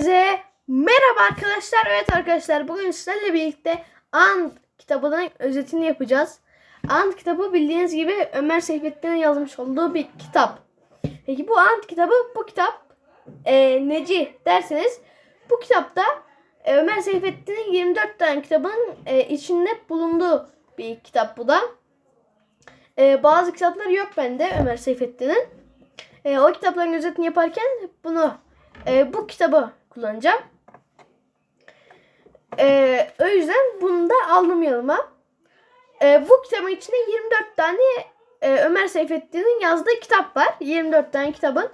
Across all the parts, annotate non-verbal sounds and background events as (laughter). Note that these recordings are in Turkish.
Herkese merhaba arkadaşlar. Evet arkadaşlar bugün sizlerle birlikte Ant kitabının özetini yapacağız. Ant kitabı bildiğiniz gibi Ömer Seyfettin'in yazmış olduğu bir kitap. Peki bu Ant kitabı bu kitap e, neci derseniz bu kitapta e, Ömer Seyfettin'in 24 tane kitabın e, içinde bulunduğu bir kitap bu da. E, bazı kitaplar yok bende Ömer Seyfettin'in. E, o kitapların özetini yaparken bunu e, bu kitabı kullanacağım. E, o yüzden bunu da aldım yanıma. E, bu kitabın içinde 24 tane e, Ömer Seyfettin'in yazdığı kitap var. 24 tane kitabın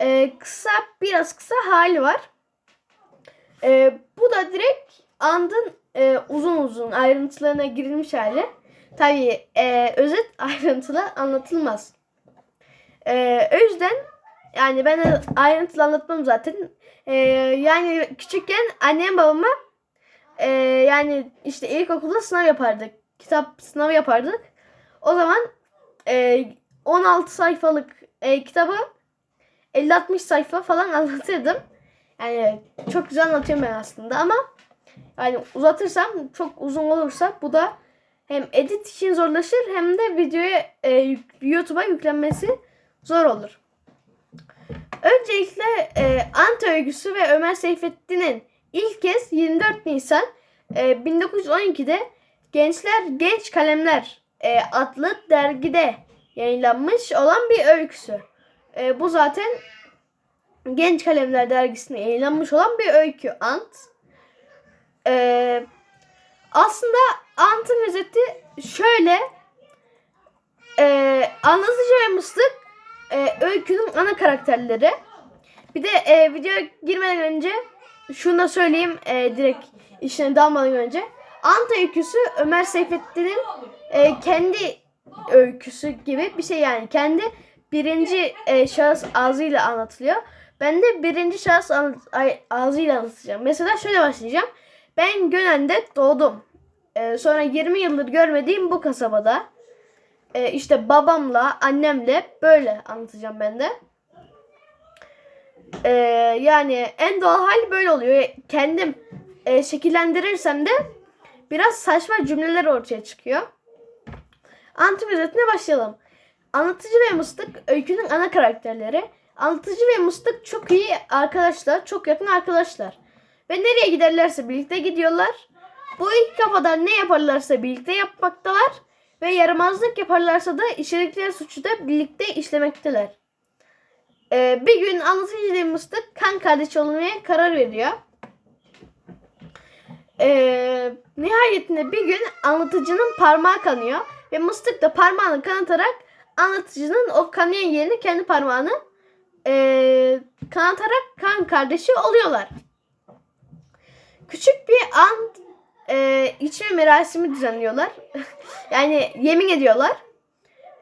e, kısa biraz kısa hali var. E, bu da direkt andın e, uzun uzun ayrıntılarına girilmiş hali. Tabii e, özet (laughs) ayrıntılı anlatılmaz. E, o yüzden yani ben ayrıntılı anlatmam zaten. E, yani küçükken annem babama e, yani işte ilkokulda sınav yapardık. Kitap sınavı yapardık. O zaman e, 16 sayfalık e, kitabı 50-60 sayfa falan (laughs) anlatırdım. Yani çok güzel anlatıyorum ben aslında ama yani uzatırsam çok uzun olursa bu da hem edit için zorlaşır hem de videoya e, YouTube'a yüklenmesi zor olur. Öncelikle e, Ant öyküsü ve Ömer Seyfettin'in ilk kez 24 Nisan e, 1912'de Gençler Genç Kalemler e, adlı dergide yayınlanmış olan bir öyküsü. E, bu zaten Genç Kalemler dergisinde yayınlanmış olan bir öykü Ant. E, aslında Ant'ın özeti şöyle. E, anlatıcı ve mıstık e, öykünün ana karakterleri. Bir de e, videoya girmeden önce şunu da söyleyeyim e, direkt işine dalmadan önce. Ant öyküsü Ömer Seyfettin'in e, kendi öyküsü gibi bir şey yani. Kendi birinci e, şahıs ağzıyla anlatılıyor. Ben de birinci şahıs ağzıyla anlatacağım. Mesela şöyle başlayacağım. Ben Gönen'de doğdum. E, sonra 20 yıldır görmediğim bu kasabada. E, işte babamla, annemle böyle anlatacağım ben de. E, yani en doğal hal böyle oluyor. Kendim e, şekillendirirsem de biraz saçma cümleler ortaya çıkıyor. Anlatım özetine başlayalım. Anlatıcı ve Mıstık öykünün ana karakterleri. Anlatıcı ve Mıstık çok iyi arkadaşlar, çok yakın arkadaşlar. Ve nereye giderlerse birlikte gidiyorlar. Bu iki kafadan ne yaparlarsa birlikte yapmaktalar. Ve yaramazlık yaparlarsa da işledikleri suçu da birlikte işlemekteler. Ee, bir gün anlatıcı Mıstık kan kardeşi olmaya karar veriyor. Ee, nihayetinde bir gün anlatıcının parmağı kanıyor. Ve Mıstık da parmağını kanatarak anlatıcının o kanayan yerini kendi parmağını ee, kanatarak kan kardeşi oluyorlar. Küçük bir an e, içme merasimi düzenliyorlar. (laughs) yani yemin ediyorlar.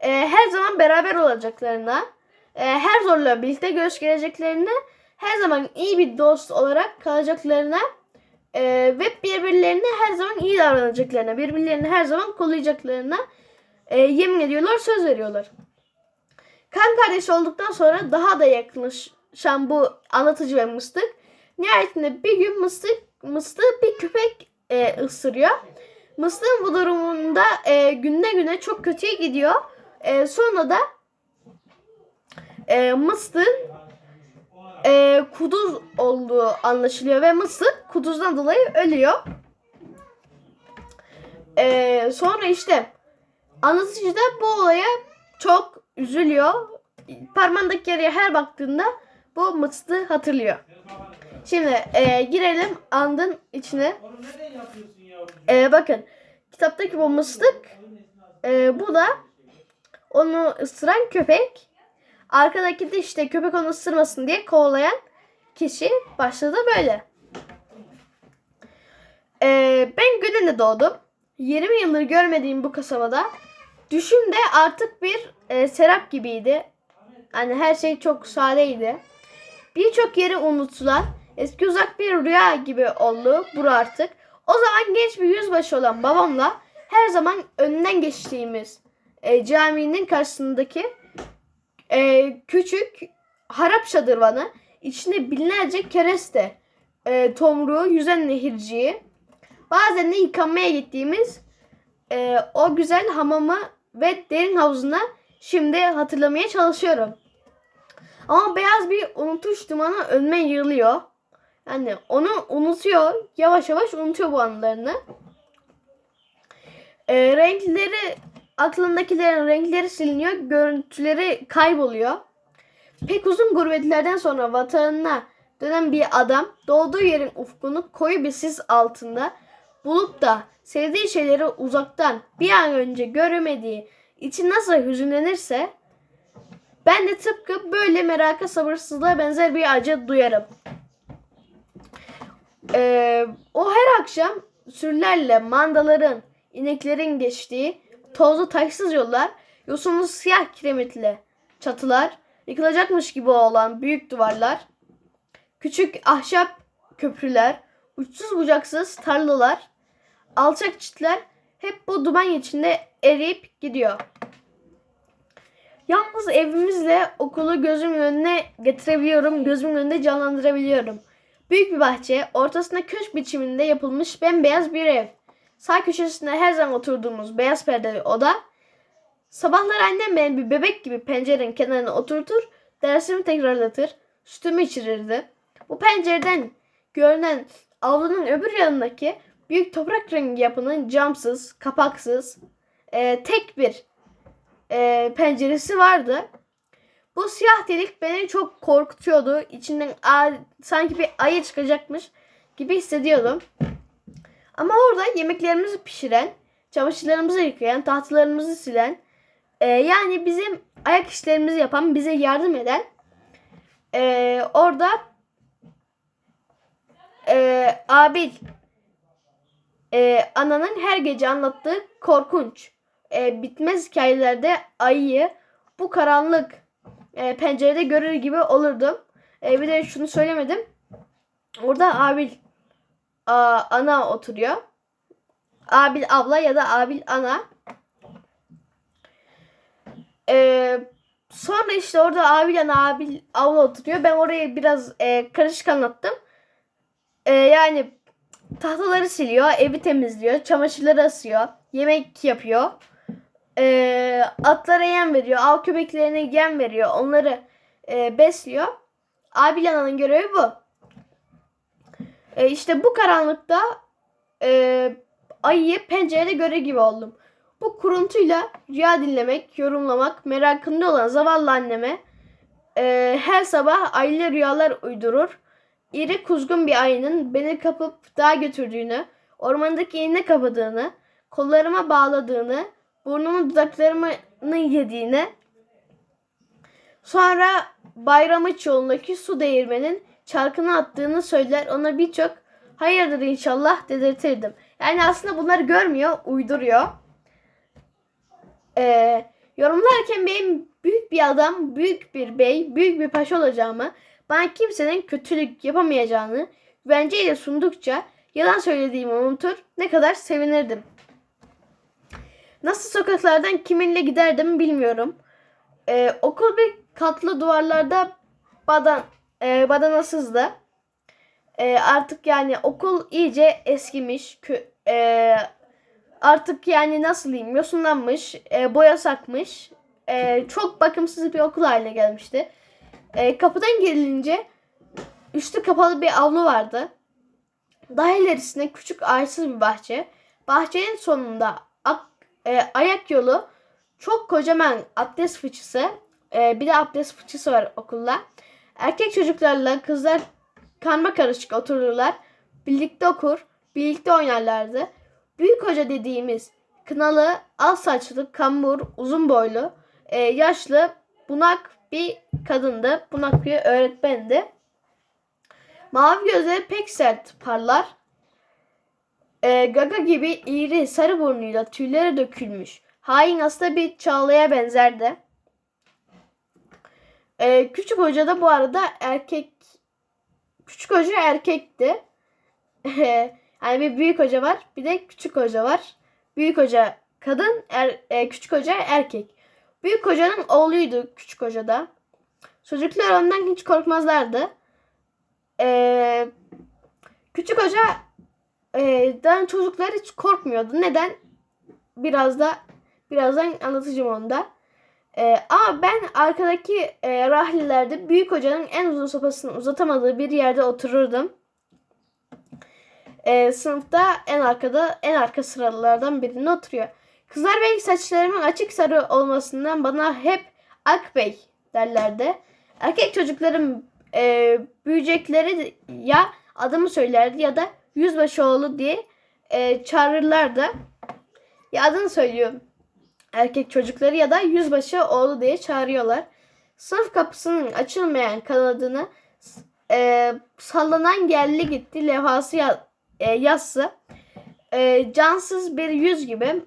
E, her zaman beraber olacaklarına, e, her zorla birlikte görüş geleceklerine, her zaman iyi bir dost olarak kalacaklarına e, ve birbirlerine her zaman iyi davranacaklarına, birbirlerini her zaman kollayacaklarına e, yemin ediyorlar, söz veriyorlar. Kan kardeş olduktan sonra daha da yakınlaşan bu anlatıcı ve mıstık nihayetinde bir gün mıstık mıstığı bir köpek e, ısırıyor. Mıstığın bu durumunda e, günde güne çok kötüye gidiyor. E, sonra da e, mıstığın e, kuduz olduğu anlaşılıyor ve mıstık kuduzdan dolayı ölüyor. E, sonra işte anlatıcı da bu olaya çok üzülüyor. Parmağındaki yarıya her baktığında bu mıstığı hatırlıyor. Şimdi e, girelim andın içine. E, bakın kitaptaki bu mıstık e, bu da onu ısıran köpek. Arkadaki de işte köpek onu ısırmasın diye kovalayan kişi başladı böyle. E, ben Gönen'de doğdum. 20 yıldır görmediğim bu kasabada düşün de artık bir e, serap gibiydi. Hani her şey çok sadeydi. Birçok yeri unutulan Eski uzak bir rüya gibi oldu bura artık. O zaman genç bir yüzbaşı olan babamla her zaman önünden geçtiğimiz e, caminin karşısındaki e, küçük harap şadırvanı içinde binlerce kereste e, tomruğu, yüzen nehirciyi, bazen de yıkanmaya gittiğimiz e, o güzel hamamı ve derin havuzuna şimdi hatırlamaya çalışıyorum. Ama beyaz bir unutuş dumanı önüme yığılıyor. Yani onu unutuyor. Yavaş yavaş unutuyor bu anılarını. E, renkleri aklındakilerin renkleri siliniyor. Görüntüleri kayboluyor. Pek uzun gurbetlerden sonra vatanına dönen bir adam doğduğu yerin ufkunu koyu bir sis altında bulup da sevdiği şeyleri uzaktan bir an önce göremediği için nasıl hüzünlenirse ben de tıpkı böyle meraka sabırsızlığa benzer bir acı duyarım. Ee, o her akşam sürülerle mandaların, ineklerin geçtiği tozlu taşsız yollar, yosunlu siyah kiremitli çatılar, yıkılacakmış gibi olan büyük duvarlar, küçük ahşap köprüler, uçsuz bucaksız tarlalar, alçak çitler hep bu duman içinde eriyip gidiyor. Yalnız evimizle okulu gözümün önüne getirebiliyorum, gözümün önünde canlandırabiliyorum. Büyük bir bahçe, ortasında köşk biçiminde yapılmış bembeyaz bir ev. Sağ köşesinde her zaman oturduğumuz beyaz perdeli oda. Sabahlar annem beni bir bebek gibi pencerenin kenarına oturtur, dersimi tekrarlatır, sütümü içirirdi. Bu pencereden görünen avlunun öbür yanındaki büyük toprak rengi yapının camsız, kapaksız, e, tek bir e, penceresi vardı. Bu siyah delik beni çok korkutuyordu. İçinden sanki bir ayı çıkacakmış gibi hissediyordum. Ama orada yemeklerimizi pişiren, çamaşırlarımızı yıkayan, tahtalarımızı silen, e, yani bizim ayak işlerimizi yapan, bize yardım eden e, orada e, Abil e, ananın her gece anlattığı korkunç e, bitmez hikayelerde ayıyı bu karanlık e, pencerede görür gibi olurdum. E, bir de şunu söylemedim. Orada Abil a, ana oturuyor. Abil abla ya da Abil ana. E, sonra işte orada Abil ana Abil abla oturuyor. Ben orayı biraz e, karışık anlattım. E, yani tahtaları siliyor, evi temizliyor, çamaşırları asıyor, yemek yapıyor. E, atlara yem veriyor, av köpeklerine yem veriyor, onları e, besliyor. Abil ananın görevi bu. E, işte bu karanlıkta e, ayıyı pencerede göre gibi oldum. Bu kuruntuyla rüya dinlemek, yorumlamak, merakında olan zavallı anneme e, her sabah aylı rüyalar uydurur. İri kuzgun bir ayının beni kapıp dağa götürdüğünü, ormandaki iğne kapadığını, kollarıma bağladığını, burnumun dudaklarımı yediğini, sonra Bayramış yolundaki su değirmenin çarkını attığını söyler ona birçok hayırdır inşallah dedirtirdim. Yani aslında bunları görmüyor, uyduruyor. Ee, yorumlarken benim büyük bir adam, büyük bir bey, büyük bir paşa olacağımı, bana kimsenin kötülük yapamayacağını güvenceyle sundukça yalan söylediğimi unutur, ne kadar sevinirdim. Nasıl sokaklardan kiminle giderdim bilmiyorum. Ee, okul bir katlı duvarlarda badan e, badanasızdı. E, artık yani okul iyice eskimiş. Kö, e, artık yani nasıl diyeyim yosunlanmış, e, boya sakmış. E, çok bakımsız bir okul haline gelmişti. E, kapıdan girilince üstü kapalı bir avlu vardı. Daha ilerisinde küçük ağaçsız bir bahçe. Bahçenin sonunda e, ayak yolu çok kocaman abdest fıçısı. E, bir de abdest fıçısı var okulda. Erkek çocuklarla kızlar karma karışık otururlar. Birlikte okur, birlikte oynarlardı. Büyük hoca dediğimiz kınalı, al saçlı, kambur, uzun boylu, e, yaşlı, bunak bir kadındı. Bunak bir öğretmendi. Mavi gözleri pek sert parlar. E, gaga gibi iri sarı burnuyla tüyleri dökülmüş. Hain hasta bir çağlaya benzerdi. E, küçük hoca da bu arada erkek. Küçük hoca erkekti. (laughs) yani bir büyük hoca var, bir de küçük hoca var. Büyük hoca kadın, er, e, küçük hoca erkek. Büyük hocanın oğluydu küçük hoca da. Çocuklar ondan hiç korkmazlardı. Ee, Küçük hoca e, çocuklar hiç korkmuyordu. Neden? Biraz da birazdan anlatacağım onu da. E, ama ben arkadaki e, rahlilerde büyük hocanın en uzun sopasını uzatamadığı bir yerde otururdum. E, sınıfta en arkada en arka sıralardan birine oturuyor. Kızlar belki saçlarımın açık sarı olmasından bana hep Akbey derlerdi. Erkek çocukların e, büyüyecekleri ya adımı söylerdi ya da yüzbaşıoğlu diye e, çağırırlardı. Ya adını söylüyor erkek çocukları ya da yüzbaşı oğlu diye çağırıyorlar. Sınıf kapısının açılmayan kanadını e, sallanan geldi gitti levhası ya, e, yazsı e, cansız bir yüz gibi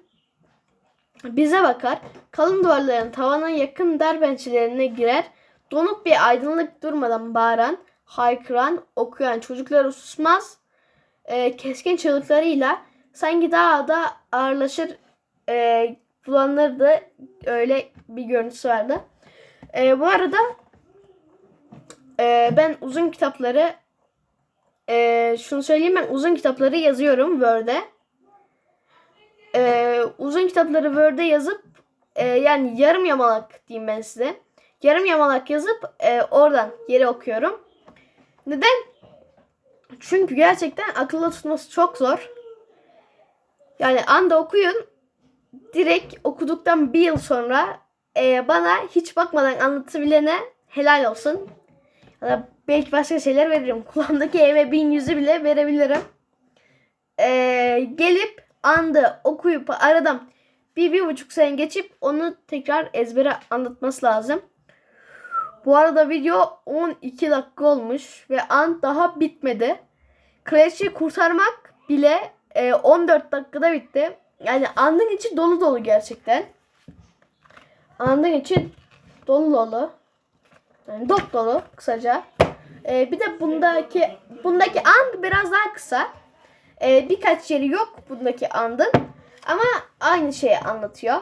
bize bakar. Kalın duvarların tavana yakın dar bençlerine girer. Donuk bir aydınlık durmadan bağıran, haykıran, okuyan çocuklar susmaz. E, keskin çığlıklarıyla sanki daha da ağırlaşır e, bulanırdı. Öyle bir görüntüsü vardı. E, bu arada e, ben uzun kitapları e, şunu söyleyeyim ben uzun kitapları yazıyorum Word'e. E, uzun kitapları Word'e yazıp e, yani yarım yamalak diyeyim ben size. Yarım yamalak yazıp e, oradan yeri okuyorum. Neden? Çünkü gerçekten akılda tutması çok zor. Yani anda okuyun. Direkt okuduktan bir yıl sonra e, bana hiç bakmadan anlatabilene helal olsun. Ya da belki başka şeyler veririm. (laughs) Kulağımdaki eve bin yüzü bile verebilirim. E, gelip andı okuyup aradan bir, bir buçuk sene geçip onu tekrar ezbere anlatması lazım. Bu arada video 12 dakika olmuş ve an daha bitmedi. Kraliçeyi kurtarmak bile e, 14 dakikada bitti. Yani andın içi dolu dolu gerçekten. Andın içi dolu dolu. Yani dop dolu kısaca. E, bir de bundaki bundaki and biraz daha kısa. E, birkaç yeri yok bundaki andın. Ama aynı şeyi anlatıyor.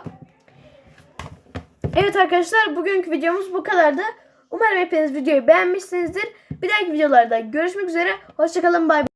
Evet arkadaşlar bugünkü videomuz bu kadardı. Umarım hepiniz videoyu beğenmişsinizdir. Bir dahaki videolarda görüşmek üzere. Hoşçakalın bay bay.